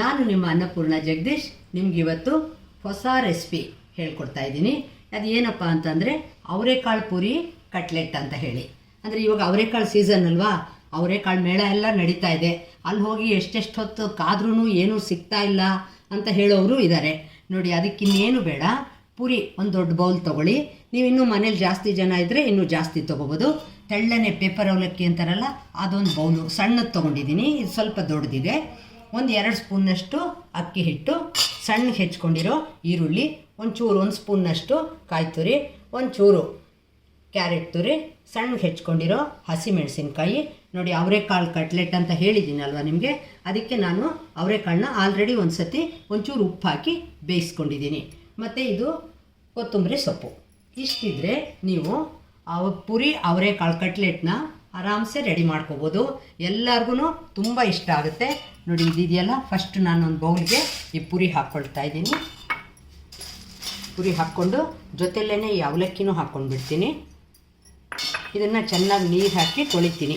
ನಾನು ನಿಮ್ಮ ಅನ್ನಪೂರ್ಣ ಜಗದೀಶ್, ನಿಮ್ಗೆ ಇವತ್ತು ಹೊಸ ರೆಸಿಪಿ ಹೇಳ್ಕೊಡ್ತಾ ಇದ್ದೀನಿ. ಅದು ಏನಪ್ಪ ಅಂತಂದರೆ ಅವರೆಕಾಳು ಪೂರಿ, ಕಟ್ಲೆಟ್ ಅಂತ ಹೇಳಿ. ಅಂದರೆ ಇವಾಗ ಅವರೆಕಾಳು ಸೀಸನ್ ಅಲ್ವಾ? ಅವರೆಕಾಳು ಮೇಳ ಎಲ್ಲ ನಡೀತಾ ಇದೆ. ಅಲ್ಲಿ ಹೋಗಿ ಎಷ್ಟೆಷ್ಟು ಹೊತ್ತು ಕಾದ್ರೂ ಏನೂ ಸಿಗ್ತಾ ಇಲ್ಲ ಅಂತ ಹೇಳೋರು ಇದ್ದಾರೆ ನೋಡಿ ಅದಕ್ಕಿನ್ನೇನು ಬೇಡ. ಪೂರಿ ಒಂದು ದೊಡ್ಡ ಬೌಲ್ ತೊಗೊಳ್ಳಿ. ನೀವು ಇನ್ನೂ ಮನೇಲಿ ಜಾಸ್ತಿ ಜನ ಇದ್ದರೆ ಇನ್ನೂ ಜಾಸ್ತಿ ತೊಗೋಬೋದು. ತೆಳ್ಳನೆ ಪೇಪರ್ ಅವಲಕ್ಕಿ ಅಂತಾರಲ್ಲ, ಅದೊಂದು ಬೌಲು. ಸಣ್ಣದು ತೊಗೊಂಡಿದ್ದೀನಿ ಇದು ಸ್ವಲ್ಪ ದೊಡ್ಡದಿದೆ ಒಂದು ಎರಡು ಸ್ಪೂನ್ನಷ್ಟು ಅಕ್ಕಿ ಹಿಟ್ಟು ಸಣ್ಣಗೆ ಹೆಚ್ಕೊಂಡಿರೋ ಈರುಳ್ಳಿ, ಒಂಚೂರು, ಒಂದು ಸ್ಪೂನ್ನಷ್ಟು ಕಾಯಿ ತುರಿ, ಒಂಚೂರು ಕ್ಯಾರೆಟ್ ತುರಿ ಸಣ್ಣಗೆ ಹೆಚ್ಕೊಂಡಿರೋ ಹಸಿಮೆಣಸಿನ್ಕಾಯಿ. ನೋಡಿ, ಅವರೆಕಾಳು ಕಟ್ಲೆಟ್ ಅಂತ ಹೇಳಿದ್ದೀನಲ್ವ ನಿಮಗೆ? ಅದಕ್ಕೆ ನಾನು ಅವರೆಕಾಳನ್ನ ಆಲ್ರೆಡಿ ಒಂದು ಸತಿ ಒಂಚೂರು ಉಪ್ಪು ಹಾಕಿ ಬೇಯಿಸ್ಕೊಂಡಿದ್ದೀನಿ. ಮತ್ತು ಇದು ಕೊತ್ತಂಬರಿ ಸೊಪ್ಪು. ಇಷ್ಟಿದ್ರೆ ನೀವು ಅವ ಪುರಿ ಅವರೆಕಾಳು ಕಟ್ಲೆಟ್ನ ಆರಾಮ್ಸೆ ರೆಡಿ ಮಾಡ್ಕೋಬೋದು. ಎಲ್ಲರಿಗೂ ತುಂಬ ಇಷ್ಟ ಆಗುತ್ತೆ. ನೋಡಿ, ಇದಿದೆಯಲ್ಲ? ಫಸ್ಟ್ ನಾನೊಂದು ಬೌಲ್ಗೆ ಈ ಪುರಿ ಹಾಕ್ಕೊಳ್ತಾ ಇದ್ದೀನಿ. ಪುರಿ ಹಾಕ್ಕೊಂಡು ಜೊತೆಲೇ ಈ ಅವಲಕ್ಕಿನೂ ಹಾಕ್ಕೊಂಡು ಬಿಡ್ತೀನಿ ಇದನ್ನು ಚೆನ್ನಾಗಿ ನೀರು ಹಾಕಿ ತೊಳಿತೀನಿ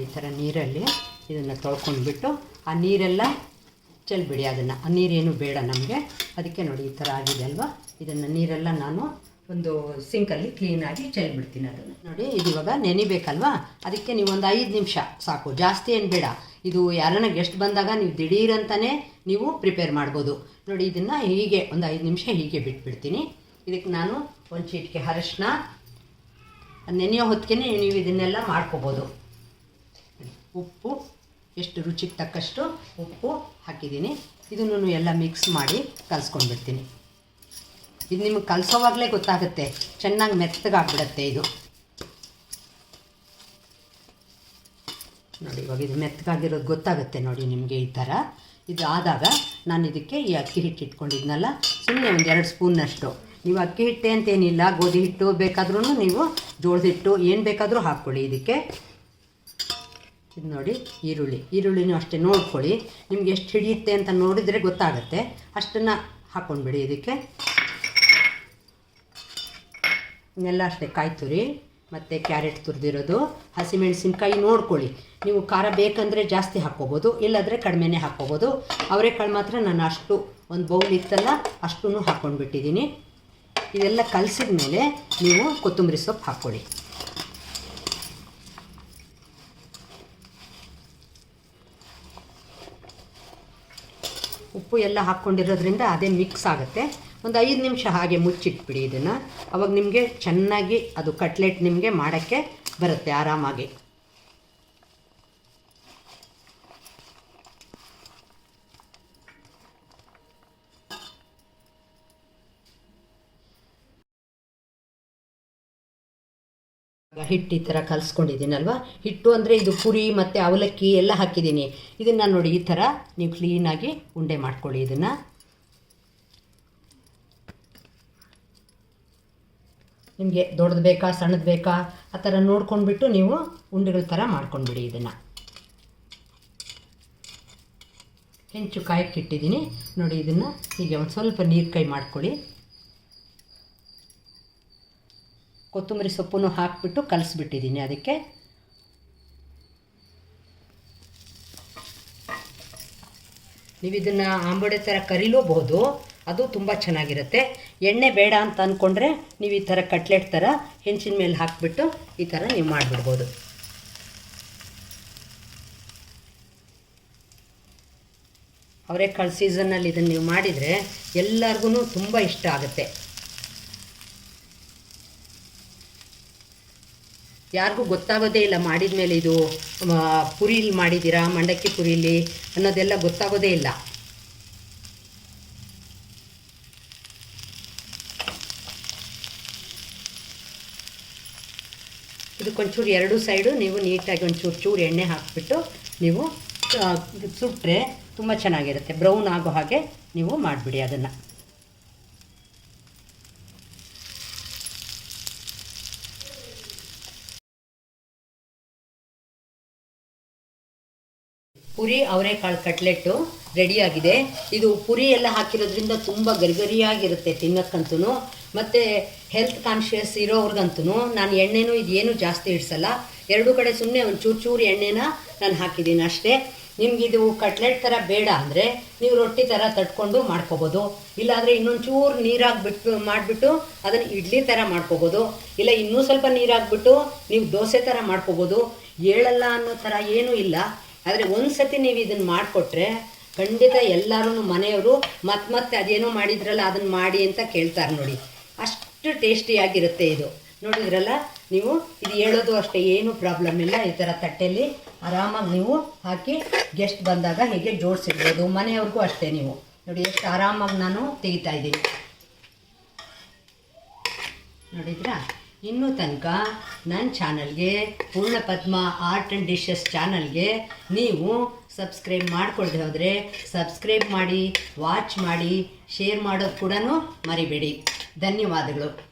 ಈ ಥರ ನೀರಲ್ಲಿ ಇದನ್ನು ತೊಳ್ಕೊಂಡ್ಬಿಟ್ಟು ಆ ನೀರೆಲ್ಲ ಚೆಲ್ಬಿಡಿ ಅದನ್ನು. ಆ ನೀರೇನು ಬೇಡ ನಮಗೆ. ಅದಕ್ಕೆ ನೋಡಿ ಈ ಥರ ಆಗಿದೆ ಅಲ್ವಾ? ಇದನ್ನು ನೀರೆಲ್ಲ ನಾನು ಒಂದು ಸಿಂಕಲ್ಲಿ ಕ್ಲೀನಾಗಿ ಚೆಲ್ಬಿಡ್ತೀನಿ ಅದನ್ನು. ನೋಡಿ, ಇದು ಇವಾಗ ನೆನಿಬೇಕಲ್ವಾ? ಅದಕ್ಕೆ ನೀವು ಒಂದು ಐದು ನಿಮಿಷ ಸಾಕು. ಜಾಸ್ತಿ ಏನು ಬೇಡ. ಇದು ಯಾರನ್ನ ಗೆಸ್ಟ್ ಬಂದಾಗ ನೀವು ದಿಢೀರಂತಲೇ ನೀವು ಪ್ರಿಪೇರ್ ಮಾಡ್ಬೋದು. ನೋಡಿ, ಇದನ್ನು ಹೀಗೆ ಒಂದು ಐದು ನಿಮಿಷ ಹೀಗೆ ಬಿಟ್ಬಿಡ್ತೀನಿ. ಇದಕ್ಕೆ ನಾನು ಒಂದು ಚೀಟಿಗೆ ಅರಶಿನ. ನೆನೆಯೋ ಹೊತ್ತಿಗೆ ನೀವು ಇದನ್ನೆಲ್ಲ ಮಾಡ್ಕೋಬೋದು. ಉಪ್ಪು ಎಷ್ಟು ರುಚಿಗೆ ತಕ್ಕಷ್ಟು ಉಪ್ಪು ಹಾಕಿದ್ದೀನಿ. ಇದನ್ನು ಎಲ್ಲ ಮಿಕ್ಸ್ ಮಾಡಿ ಕಲಿಸ್ಕೊಂಡ್ಬಿಡ್ತೀನಿ. ಇದು ನಿಮಗೆ ಕಲಿಸೋವಾಗಲೇ ಗೊತ್ತಾಗುತ್ತೆ. ಚೆನ್ನಾಗಿ ಮೆತ್ತಗಾಗ್ಬಿಡತ್ತೆ ಇದು. ನೋಡಿ, ಇವಾಗ ಇದು ಮೆತ್ತಗಾಗಿರೋದು ಗೊತ್ತಾಗುತ್ತೆ ನೋಡಿ ನಿಮಗೆ ಈ ಥರ. ಇದು ಆದಾಗ ನಾನು ಇದಕ್ಕೆ ಈ ಅಕ್ಕಿ ಹಿಟ್ಟು ಇಟ್ಕೊಂಡಿದ್ನಲ್ಲ ಸುಮ್ಮನೆ ಒಂದು ಎರಡು ಸ್ಪೂನ್ನಷ್ಟು ನೀವು ಅಕ್ಕಿ ಹಿಟ್ಟೆ ಅಂತೇನಿಲ್ಲ ಗೋಧಿ ಹಿಟ್ಟು ಬೇಕಾದ್ರೂ ನೀವು ಜೋಳದ ಹಿಟ್ಟು ಏನು ಬೇಕಾದರೂ ಹಾಕ್ಕೊಳ್ಳಿ ಇದಕ್ಕೆ. ಇದು ನೋಡಿ, ಈರುಳ್ಳಿ. ಈರುಳ್ಳಿನೂ ಅಷ್ಟೇ ನೋಡ್ಕೊಳ್ಳಿ. ನಿಮ್ಗೆ ಎಷ್ಟು ಹಿಡಿಯುತ್ತೆ ಅಂತ ನೋಡಿದರೆ ಗೊತ್ತಾಗುತ್ತೆ. ಅಷ್ಟನ್ನು ಹಾಕ್ಕೊಂಡ್ಬಿಡಿ ಇದಕ್ಕೆ. ಇನ್ನೆಲ್ಲ ಅಷ್ಟೇ ಕಾಯಿ ತುರಿ ಮತ್ತು ಕ್ಯಾರೆಟ್ ತುರಿದಿರೋದು. ಹಸಿಮೆಣಸಿನ್ಕಾಯಿ ನೋಡ್ಕೊಳ್ಳಿ. ನೀವು ಖಾರ ಬೇಕಂದರೆ ಜಾಸ್ತಿ ಹಾಕ್ಕೋಬೋದು, ಇಲ್ಲಾಂದರೆ ಕಡಿಮೆನೇ ಹಾಕ್ಕೋಬೋದು. ಅವರೆಕಾಳು ಮಾತ್ರ ನಾನು ಅಷ್ಟು ಒಂದು ಬೌಲ್ ಇತ್ತಲ್ಲ ಅಷ್ಟೂ ಹಾಕ್ಕೊಂಡ್ಬಿಟ್ಟಿದ್ದೀನಿ ಇದೆಲ್ಲ ಕಲಸಿದ ಮೇಲೆ ನೀವು ಕೊತ್ತಂಬರಿ ಸೊಪ್ಪು ಹಾಕ್ಕೊಳ್ಳಿ. ಉಪ್ಪು ಎಲ್ಲ ಹಾಕ್ಕೊಂಡಿರೋದ್ರಿಂದ ಅದೇ ಮಿಕ್ಸ್ ಆಗುತ್ತೆ. ಒಂದು ಐದು ನಿಮಿಷ ಹಾಗೆ ಮುಚ್ಚಿಟ್ಬಿಡಿ ಇದನ್ನು. ಅವಾಗ ನಿಮಗೆ ಚೆನ್ನಾಗಿ ಅದು ಕಟ್ಲೆಟ್ ನಿಮಗೆ ಮಾಡೋಕ್ಕೆ ಬರುತ್ತೆ ಆರಾಮಾಗಿ. ಹಿಟ್ಟು ಈ ಥರ ಕಲಿಸ್ಕೊಂಡಿದ್ದೀನಲ್ವ? ಹಿಟ್ಟು ಅಂದರೆ ಇದು ಪುರಿ ಮತ್ತು ಅವಲಕ್ಕಿ ಎಲ್ಲ ಹಾಕಿದ್ದೀನಿ. ಇದನ್ನು ನೋಡಿ ಈ ಥರ ನೀವು ಕ್ಲೀನಾಗಿ ಉಂಡೆ ಮಾಡ್ಕೊಳ್ಳಿ ಇದನ್ನು. ನಿಮಗೆ ದೊಡ್ಡದು ಬೇಕಾ, ಸಣ್ಣದು ಬೇಕಾ? ಆ ಥರ ನೋಡ್ಕೊಂಡ್ಬಿಟ್ಟು ನೀವು ಉಂಡೆಗಳ ಥರ ಮಾಡ್ಕೊಂಡ್ಬಿಡಿ ಇದನ್ನು. ಹೆಂಚು ಕಾಯಕ್ಕೆ ಇಟ್ಟಿದ್ದೀನಿ. ನೋಡಿ ಇದನ್ನು ಹೀಗೆ ಒಂದು ಸ್ವಲ್ಪ ನೀರು ಕೈ ಮಾಡ್ಕೊಳ್ಳಿ. ಕೊತ್ತಂಬರಿ ಸೊಪ್ಪನ್ನು ಹಾಕಿಬಿಟ್ಟು ಕಲಿಸ್ಬಿಟ್ಟಿದ್ದೀನಿ ಅದಕ್ಕೆ. ನೀವು ಇದನ್ನು ಆಂಬಡೆ ಥರ ಕರಿಲೂಬಹುದು, ಅದು ತುಂಬ ಚೆನ್ನಾಗಿರುತ್ತೆ. ಎಣ್ಣೆ ಬೇಡ ಅಂತ ಅಂದ್ಕೊಂಡ್ರೆ ನೀವು ಈ ಥರ ಕಟ್ಲೆಟ್ ಥರ ಹೆಂಚಿನ ಮೇಲೆ ಹಾಕಿಬಿಟ್ಟು ಈ ಥರ ನೀವು ಮಾಡಿಬಿಡ್ಬೋದು. ಅವರೆಕಾಳು ಸೀಸನ್ನಲ್ಲಿ ಇದನ್ನು ನೀವು ಮಾಡಿದರೆ ಎಲ್ಲರಿಗೂ ತುಂಬ ಇಷ್ಟ ಆಗುತ್ತೆ. ಯಾರಿಗೂ ಗೊತ್ತಾಗೋದೇ ಇಲ್ಲ ಮಾಡಿದ ಮೇಲೆ ಇದು ಪುರಿಲಿ ಮಾಡಿದ್ದೀರಾ, ಮಂಡಕ್ಕಿ ಪುರಿಲಿ ಅನ್ನೋದೆಲ್ಲ ಗೊತ್ತಾಗೋದೇ ಇಲ್ಲ. ಇದಕ್ಕೊಂಚೂರು ಎರಡು ಸೈಡು ನೀವು ನೀಟಾಗಿ ಒಂಚೂರು ಚೂರು ಎಣ್ಣೆ ಹಾಕಿಬಿಟ್ಟು ನೀವು ಸುಟ್ಟರೆ ತುಂಬ ಚೆನ್ನಾಗಿರುತ್ತೆ. ಬ್ರೌನ್ ಆಗೋ ಹಾಗೆ ನೀವು ಮಾಡಿಬಿಡಿ ಅದನ್ನು. ಪುರಿ ಅವರೆಕಾಳು ಕಟ್ಲೆಟ್ಟು ರೆಡಿಯಾಗಿದೆ ಇದು ಪುರಿ ಎಲ್ಲ ಹಾಕಿರೋದ್ರಿಂದ ತುಂಬ ಗರಿಗರಿಯಾಗಿರುತ್ತೆ ತಿನ್ನೋಕ್ಕಂತೂ ಮತ್ತು ಹೆಲ್ತ್ ಕಾನ್ಷಿಯಸ್ ಇರೋವ್ರಿಗಂತೂ ನಾನು ಎಣ್ಣೆನೂ ಇದೇನು ಜಾಸ್ತಿ ಇಡ್ಸಲ್ಲ. ಎರಡೂ ಕಡೆ ಸುಮ್ಮನೆ ಒಂದು ಚೂರು ಚೂರು ಎಣ್ಣೆನ ನಾನು ಹಾಕಿದ್ದೀನಿ ಅಷ್ಟೇ. ನಿಮ್ಗೆ ಇದು ಕಟ್ಲೆಟ್ ಥರ ಬೇಡ ಅಂದರೆ ನೀವು ರೊಟ್ಟಿ ಥರ ತಟ್ಕೊಂಡು ಮಾಡ್ಕೋಬೋದು. ಇಲ್ಲಾಂದರೆ ಇನ್ನೊಂದು ಚೂರು ನೀರಾಗ್ಬಿಟ್ಟು ಮಾಡಿಬಿಟ್ಟು ಅದನ್ನು ಇಡ್ಲಿ ಥರ ಮಾಡ್ಕೋಬೋದು. ಇಲ್ಲ ಇನ್ನೂ ಸ್ವಲ್ಪ ನೀರಾಗ್ಬಿಟ್ಟು ನೀವು ದೋಸೆ ಥರ ಮಾಡ್ಕೋಬೋದು. ಏಳಲ್ಲ ಅನ್ನೋ ಥರ ಏನೂ ಇಲ್ಲ. ಆದರೆ ಒಂದು ಸತಿ ನೀವು ಇದನ್ನು ಮಾಡಿಕೊಟ್ರೆ ಖಂಡಿತ ಎಲ್ಲರೂ ಮನೆಯವರು ಮತ್ತೆ ಮತ್ತೆ ಅದೇನೋ ಮಾಡಿದ್ರಲ್ಲ ಅದನ್ನು ಮಾಡಿ ಅಂತ ಕೇಳ್ತಾರೆ ನೋಡಿ. ಅಷ್ಟು ಟೇಸ್ಟಿಯಾಗಿರುತ್ತೆ ಇದು. ನೋಡಿದ್ರಲ್ಲ? ನೀವು ಇದು ಹೇಳೋದು ಅಷ್ಟೇ, ಏನು ಪ್ರಾಬ್ಲಮ್ ಇಲ್ಲ ಈ ಥರ ತಟ್ಟೆಯಲ್ಲಿ ಆರಾಮಾಗಿ ನೀವು ಹಾಕಿ ಗೆಸ್ಟ್ ಬಂದಾಗ ಹೀಗೆ ಜೋಡಿಸಿಡ್ಬೋದು ಮನೆಯವ್ರಿಗೂ ಅಷ್ಟೇ ನೀವು. ನೋಡಿ, ಎಷ್ಟು ಆರಾಮಾಗಿ ನಾನು ತೆಗಿತಾ ಇದ್ದೀನಿ. ನೋಡಿದ್ರಾ? ಇನ್ನೂ ತನಕ ನನ್ನ ಚಾನಲ್ಗೆ ಪೂರ್ಣಪದ್ಮ ಆರ್ಟ್ ಆ್ಯಂಡ್ ಡಿಶಸ್ ಚಾನಲ್ಗೆ ನೀವು ಸಬ್ಸ್ಕ್ರೈಬ್ ಮಾಡ್ಕೊಳ್ದೆ ಹೋದರೆ ಸಬ್ಸ್ಕ್ರೈಬ್ ಮಾಡಿ, ವಾಚ್ ಮಾಡಿ, ಶೇರ್ ಮಾಡೋದು ಕೂಡ ಮರಿಬೇಡಿ. ಧನ್ಯವಾದಗಳು.